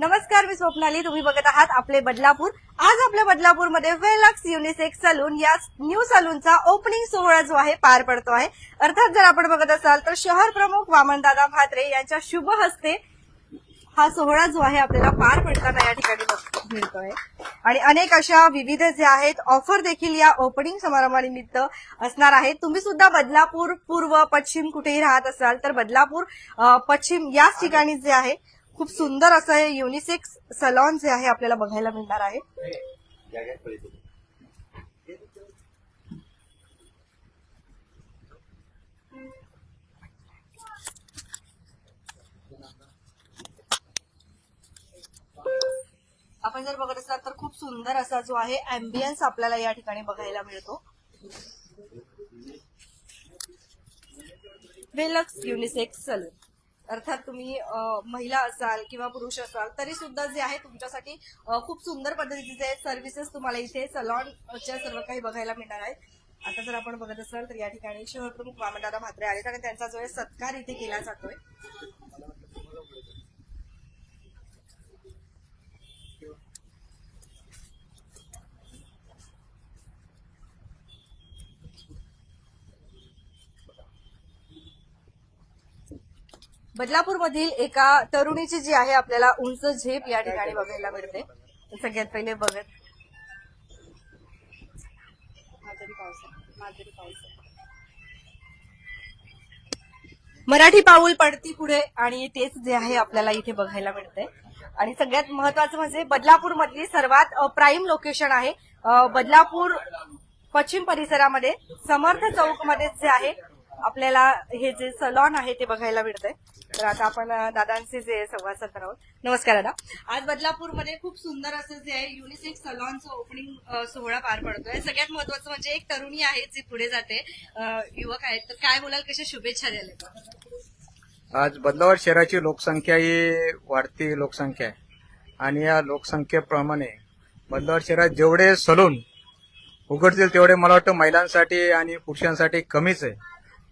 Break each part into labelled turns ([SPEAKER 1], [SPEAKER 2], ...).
[SPEAKER 1] नमस्कार मी स्वप्नाली. तुम्ही बघत आहात आपले बदलापूर. आज आपल्या बदलापूरमध्ये वेलक्स युनिसेक्स सलून या न्यू सलूनचा ओपनिंग सोहळा जो आहे पार पडतो आहे. अर्थात जर आपण बघत असाल तर शहर प्रमुख वामनदादा म्हात्रे यांच्या शुभ हस्ते हा सोहळा जो आहे आपल्याला पार पडताना या ठिकाणी मिळतोय. आणि अनेक अशा विविध जे आहेत ऑफर देखील या ओपनिंग समारंभानिमित्त असणार आहेत. तुम्ही सुद्धा बदलापूर पूर्व पश्चिम कुठेही राहत असाल तर बदलापूर पश्चिम याच ठिकाणी जे आहे खूप सुंदर असं हे युनिसेक्स सलॉन जे आहे आपल्याला बघायला मिळणार आहे. आपण जर बघत असाल तर खूप सुंदर असा जो आहे अँबियन्स आपल्याला या ठिकाणी बघायला मिळतो. वेलक्स युनिसेक्स सलून अर्थात तुम्ही महिला असाल किंवा पुरुष असाल तरी सुद्धा जे आहे तुमच्यासाठी खूप सुंदर पद्धतीचे सर्व्हिसेस तुम्हाला इथे सलॉनच्या सर्व काही बघायला मिळणार आहेत. आता जर आपण बघत असाल तर या ठिकाणी शहर प्रमुख वामनदादा म्हात्रे आले आणि त्यांचा जो आहे सत्कार इथे केला जातोय. बदलापूर मधील एका तरुणीची जी आहे आपल्याला उंच झेप या ठिकाणी बघायला मिळते. सगळ्यात पहिले बघत. मराठी पाऊल पडती पुढे आणि तेच जे आहे आपल्याला इथे बघायला मिळते. आणि सगळ्यात महत्वाचं म्हणजे बदलापूर मधली सर्वात प्राईम लोकेशन आहे बदलापूर पश्चिम परिसरामध्ये समर्थ चौकमध्ये जे आहे आपल्याला हे जे सलॉन आहे ते बघायला मिळतंय. तर आता आपण दादांचे जे संवाद साधणार आहोत. नमस्कार दादा. आज बदलापूरमध्ये खूप सुंदर असं जे आहे युनिसेक्स सलॉनचं ओपनिंग सोहळा पार पडतोय. सगळ्यात महत्वाचं म्हणजे एक तरुणी आहे जी पुढे जाते. युवक आहेत. तर काय बोलाल? कशा शुभेच्छा द्यायला
[SPEAKER 2] आज बदलावर शहराची लोकसंख्या ही वाढती लोकसंख्या आहे. आणि या लोकसंख्येप्रमाणे बदलावर शहरात जेवढे सलून उघडतील तेवढे मला वाटतं महिलांसाठी आणि पुरुषांसाठी कमीच आहे.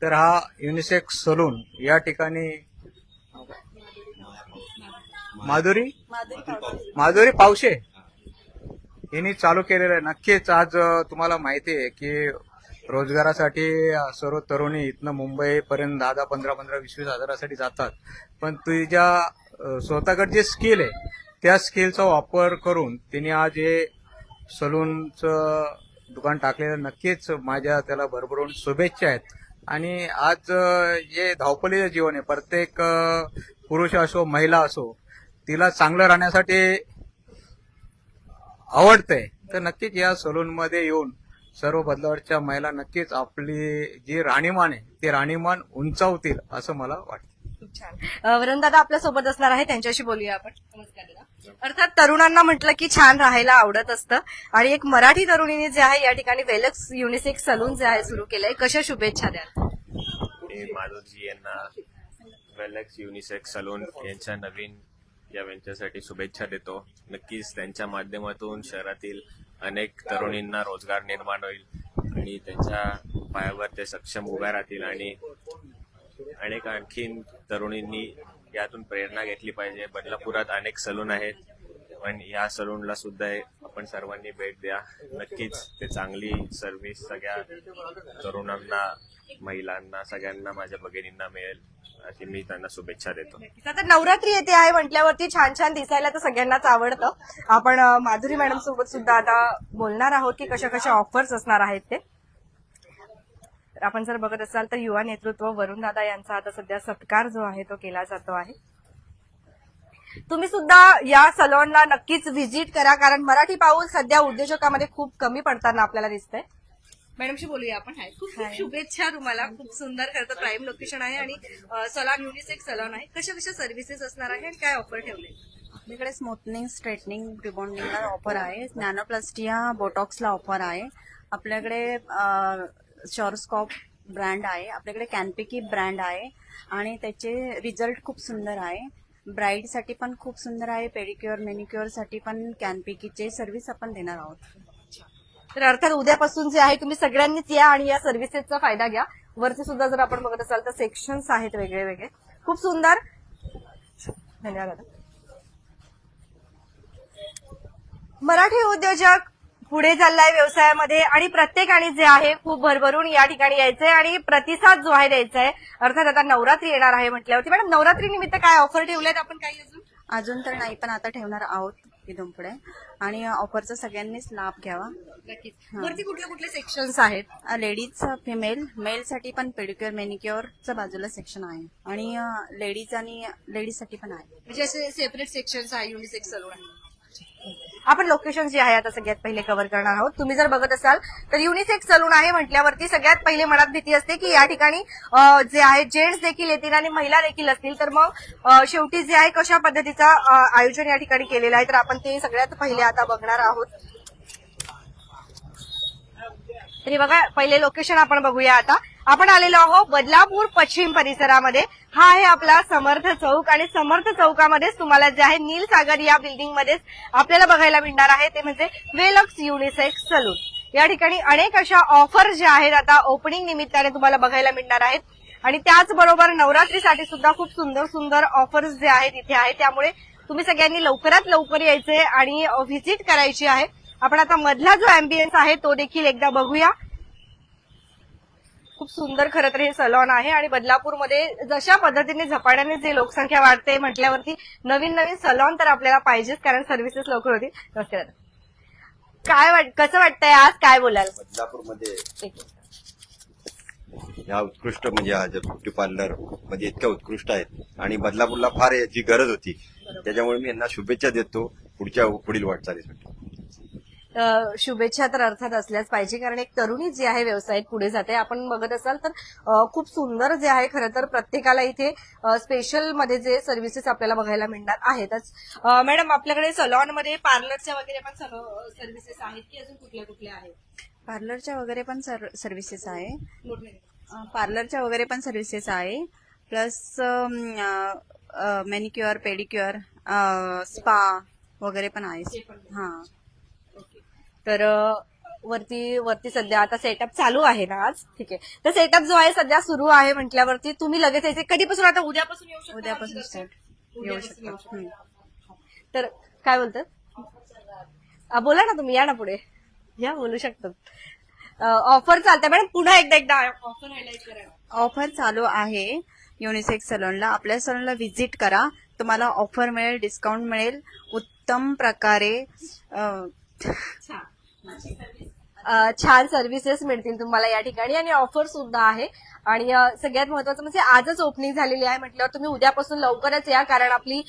[SPEAKER 2] तर हा युनिसेक्स सलून या ठिकाणी माधुरी? माधुरी पावशे. यांनी चालू केलेलं आहे. नक्कीच आज तुम्हाला माहिती आहे की रोजगारासाठी सर्व तरुणी इथनं मुंबईपर्यंत दहा दहा पंधरा पंधरा वीस वीस हजारासाठी जातात. पण तुझ्या स्वतःकडे जे स्किल आहे त्या स्किलचा वापर करून तिने आज हे सलूनचं दुकान टाकलेलं नक्कीच माझ्या त्याला भरभरून शुभेच्छा आहेत. आणि आज जे धावपळीचं जीवन आहे. प्रत्येक पुरुष असो महिला असो तिला चांगलं राहण्यासाठी आवडतंय. तर नक्कीच या सलूनमध्ये येऊन सर्व बदलावरच्या महिला नक्कीच आपली जी राणीमान आहे ते राणीमान उंचावतील असं मला वाटतं.
[SPEAKER 1] छान. वरुण दादा आपल्यासोबत असणार आहे त्यांच्याशी बोलूया आपण. नमस्कार दादा. अर्थात तरुणांना म्हटलं की छान राहायला आवडत असतं. आणि एक मराठी तरुणीने जे आहे या ठिकाणी वेलक्स युनिसेक्स सलून जे आहे सुरू केलंय. कशा शुभेच्छा द्याल?
[SPEAKER 3] मी माधुरजी यांना वेलक्स युनिसेक्स सलून यांच्या नवीन या वेंचरसाठी शुभेच्छा देतो. नक्कीच त्यांच्या माध्यमातून शहरातील अनेक तरुणींना रोजगार निर्माण होईल आणि त्यांच्या पायावर ते सक्षम उभ्या राहतील आणि अनेक आणखीन तरुणींनी यातून प्रेरणा घेतली पाहिजे. बदलापुरात अनेक सलून आहेत. पण या सलूनला सुद्धा आपण सर्वांनी भेट द्या. नक्कीच ते चांगली सर्व्हिस सगळ्या तरुणांना महिलांना सगळ्यांना माझ्या भगिनींना मिळेल. अशी मी त्यांना शुभेच्छा देतो.
[SPEAKER 1] आता नवरात्री येते आहे म्हटल्यावरती छान छान दिसायला तर सगळ्यांनाच आवडतं. आपण माधुरी मॅडम सोबत सुद्धा आता बोलणार आहोत की कशा कशा ऑफर्स असणार आहेत ते. तर आपण जर बघत असाल तर युवा नेतृत्व वरुण दादा यांचा आता सध्या सत्कार जो आहे तो केला जातो आहे. तुम्ही सुद्धा या सलॉनला नक्कीच व्हिजिट करा कारण मराठी पाऊल सध्या उद्योजकामध्ये खूप कमी पडताना आपल्याला दिसतंय. मॅडमशी बोलूया आपण. हाय. खूप खूप शुभेच्छा तुम्हाला. खूप सुंदर खरं तर प्राईम लोकेशन आहे आणि सलॉन युनिसेक्स सलॉन आहे. कशा कशा सर्व्हिसेस असणार आहे आणि काय ऑफर ठेवले
[SPEAKER 4] आपल्याकडे स्मूथनिंग स्ट्रेटनिंग रिबॉन्डिंगला ऑफर आहे. नॅनोप्लास्टिया बोटॉक्सला ऑफर आहे. आपल्याकडे शॉर्सकॉप ब्रँड आहे. आपल्याकडे कॅनपिकी ब्रँड आहे आणि त्याचे रिझल्ट खूप सुंदर आहे. ब्राईडसाठी पण खूप सुंदर आहे. पेडिक्युअर मेनिक्युअरसाठी पण कॅनपिकीचे सर्व्हिस आपण देणार आहोत.
[SPEAKER 1] तर अर्थात उद्यापासून जे आहे तुम्ही सगळ्यांनीच या आणि या सर्व्हिसेसचा फायदा घ्या. वरती सुद्धा जर आपण बघत असाल तर सेक्शन्स आहेत वेगळे वेगळे. खूप सुंदर. धन्यवाद दादा. मराठी उद्योजक पुढे चाललाय व्यवसायामध्ये आणि प्रत्येकाने जे आहे खूप भरभरून या ठिकाणी यायचंय आणि प्रतिसाद जो आहे द्यायचा आहे अर्थात आता नवरात्री येणार आहे म्हटल्यावरती. मॅडम नवरात्री निमित्त काय ऑफर ठेवल्यात आपण काही अजून?
[SPEAKER 4] अजून तर नाही पण आता ठेवणार आहोत इथून पुढे. आणि ऑफरचा सगळ्यांनीच लाभ घ्यावा.
[SPEAKER 1] नक्कीच. वरती कुठले कुठले सेक्शन्स आहेत?
[SPEAKER 4] लेडीज फिमेल मेलसाठी पण पेडिक्युअर मेनिक्युअरचं बाजूला सेक्शन आहे. आणि लेडीज आणि लेडीजसाठी पण आहे.
[SPEAKER 1] म्हणजे असे सेपरेट सेक्शन्स आहे युनिसेक्स सलून आहे आपण लोकेशन जे आहे आता सगळ्यात पहिले कव्हर करणार आहोत. तुम्ही जर बघत असाल तर युनिसेक्स सलून आहे म्हटल्यावरती सगळ्यात पहिले मनात भीती असते की या ठिकाणी जे आहे जेंट्स देखील येतील आणि महिला देखील असतील. तर मग शेवटी जे आहे कशा पद्धतीचा आयोजन या ठिकाणी केलेलं आहे तर आपण ते सगळ्यात पहिले आता बघणार आहोत. तरी बघा पहिले लोकेशन आपण बघूया आता. आपण आलेलो आहोत बदलापूर पश्चिम परिसरामध्ये. हा आहे आपला समर्थ चौक आणि समर्थ चौकामध्येच तुम्हाला जे आहे नील सागर या बिल्डिंग मध्येच आपल्याला बघायला मिळणार आहे. ते म्हणजे वेलक्स युनिसेक्स सलून. या ठिकाणी अनेक अशा ऑफर ज्या आहेत आता ओपनिंग निमित्ताने तुम्हाला बघायला मिळणार आहेत. आणि त्याचबरोबर नवरात्रीसाठी सुद्धा खूप सुंदर सुंदर ऑफर्स जे आहेत इथे आहेत. त्यामुळे तुम्ही सगळ्यांनी लवकरात लवकर यायचे आणि व्हिजिट करायची आहे. आपण आता मधला जो अँबियन्स आहे तो देखील एकदा बघूया. खूप सुंदर खरं तर हे सलॉन आहे आणि बदलापूरमध्ये जशा पद्धतीने झपाट्याने जे लोकसंख्या वाढते म्हटल्यावरती नवीन नवीन सलॉन तर आपल्याला पाहिजेच कारण सर्व्हिसेस लवकर होतील. नमस्कार. काय वाट कसं वाटतंय आज? काय बोलाल?
[SPEAKER 5] बदलापूरमध्ये. ह्या उत्कृष्ट म्हणजे हा जे ब्युटी पार्लर म्हणजे इतक्या उत्कृष्ट आहेत. आणि बदलापूरला फार याची गरज होती. त्याच्यामुळे मी यांना शुभेच्छा देतो. पुढच्या पुढील वाटचालीसाठी.
[SPEAKER 1] शुभेच्छा तर अर्थात असल्याच पाहिजे. कारण एक तरुणी जी आहे व्यवसायात पुढे जाते आपण बघत असाल तर खूप सुंदर जे आहे खरं तर प्रत्येकाला इथे स्पेशलमध्ये जे सर्व्हिसेस आपल्याला बघायला मिळणार आहेतच. मॅडम आपल्याकडे सलॉनमध्ये पार्लरच्या वगैरे पण सर्व्हिसेस आहेत की अजून कुठल्या कुठल्या आहेत?
[SPEAKER 4] पार्लरच्या वगैरे पण सर्व्हिसेस आहे. पार्लरच्या वगैरे पण सर्व्हिसेस आहे. प्लस मॅनिक्युअर पेडिक्युअर स्पा वगैरे पण आहे हा.
[SPEAKER 1] तर वरती वरती सध्या आता सेटअप चालू आहे ना आज. ठीक आहे. तर सेटअप जो आहे सध्या सुरू आहे म्हटल्यावरती तुम्ही लगेच यायचे. कधीपासून आता? उद्यापासून येऊ शकता
[SPEAKER 4] उद्यापासून
[SPEAKER 1] दर्शन?
[SPEAKER 4] येऊ शकता. हम्म.
[SPEAKER 1] शकता. तर काय बोलतात? अ, बोला ना तुम्ही या ना पुढे. या बोलू शकतात ऑफर चालते मॅडम पुन्हा एकदा एकदा. ऑफर करा.
[SPEAKER 4] ऑफर चालू आहे. युनिसेक्स सलूनला आपल्या सलूनला व्हिजिट करा. तुम्हाला ऑफर मिळेल डिस्काउंट मिळेल. उत्तम प्रकारे अ,
[SPEAKER 1] अ, छान सर्व्हिसेस मिळतील तुम्हाला या ठिकाणी. आणि ऑफर सुद्धा आहे. आणि सगळ्यात महत्वाचं म्हणजे आजच ओपनिंग झालेली आहे म्हटल्यावर तुम्ही उद्यापासून लवकरच या. कारण आपली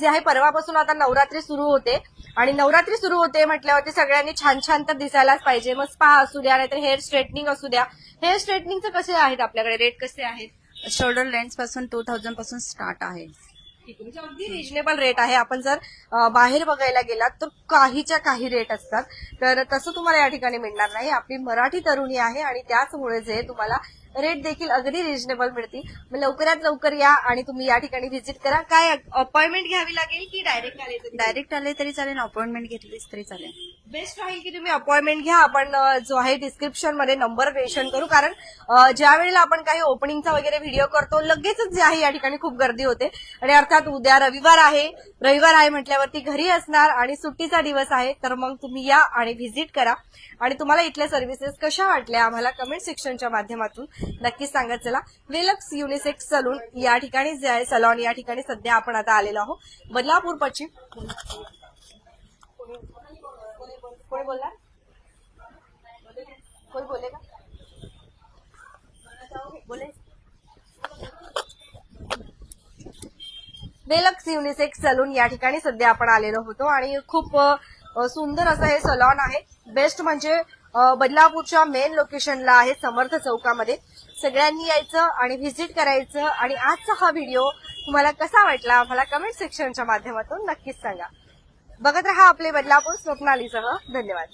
[SPEAKER 1] जे आहे परवापासून आता नवरात्री सुरू होते. आणि नवरात्री सुरू होते म्हटल्यावरती सगळ्यांनी छान छान तर दिसायलाच पाहिजे. मग स्पा असू द्या नाहीतर हेअर स्ट्रेटनिंग असू द्या. हेअर स्ट्रेटनिंगचे कसे आहेत आपल्याकडे? रेट कसे आहेत?
[SPEAKER 4] शोल्डर लेन्सपासून टू थाउजंडपासून स्टार्ट आहे.
[SPEAKER 1] अगदी रिजनेबल रेट आहे आपण जर बाहेर बघायला गेलात तर काहीच्या काही रेट असतात. तर तसं तुम्हाला या ठिकाणी मिळणार नाही. आपली मराठी तरुणी आहे आणि त्याचमुळे जे तुम्हाला रेट देखील अगदी रिजनेबल मिळतील. मग लवकरात लवकर या आणि तुम्ही या ठिकाणी व्हिजिट करा. काय अपॉइंटमेंट घ्यावी लागेल की डायरेक्ट आले तरी?
[SPEAKER 4] डायरेक्ट आले तरी चालेल अपॉइंटमेंट घेतलीच तरी चालेल.
[SPEAKER 1] बेस्ट राहील की तुम्ही अपॉइंटमेंट घ्या. आपण जो आहे डिस्क्रिप्शनमध्ये नंबर मेन्शन करू. कारण ज्या वेळेला आपण काही ओपनिंगचा वगैरे व्हिडिओ करतो लगेचच जे आहे या ठिकाणी खूप गर्दी होते. आणि अर्थात उद्या रविवार आहे. रविवार आहे म्हटल्यावरती घरी असणार आणि सुट्टीचा दिवस आहे. तर मग तुम्ही या आणि व्हिजिट करा. आणि तुम्हाला इथल्या सर्व्हिसेस कशा वाटल्या आम्हाला कमेंट सेक्शनच्या माध्यमातून नक्कीच सांगत चला. वेलक्स युनिसेक्स सलून या ठिकाणी जे आहे सलॉन या ठिकाणी सध्या आपण आता आलेलो आहोत. बदलापूर पश्चिम. कोणी बोलणार? कोणी बोले. वेलक्स युनिसेक्स सलून या ठिकाणी सध्या आपण आलेलो होतो आणि खूप सुंदर असं हे सलॉन आहे. बेस्ट म्हणजे बदलापूरच्या मेन लोकेशनला आहे समर्थ चौकामध्ये. सगळ्यांनी यायचं आणि व्हिजिट करायचं आणि आजचा हा व्हिडिओ तुम्हाला कसा वाटला मला कमेंट सेक्शनच्या माध्यमातून नक्कीच सांगा. बघत रहा आपले बदलापूर स्वप्नालीसह. धन्यवाद.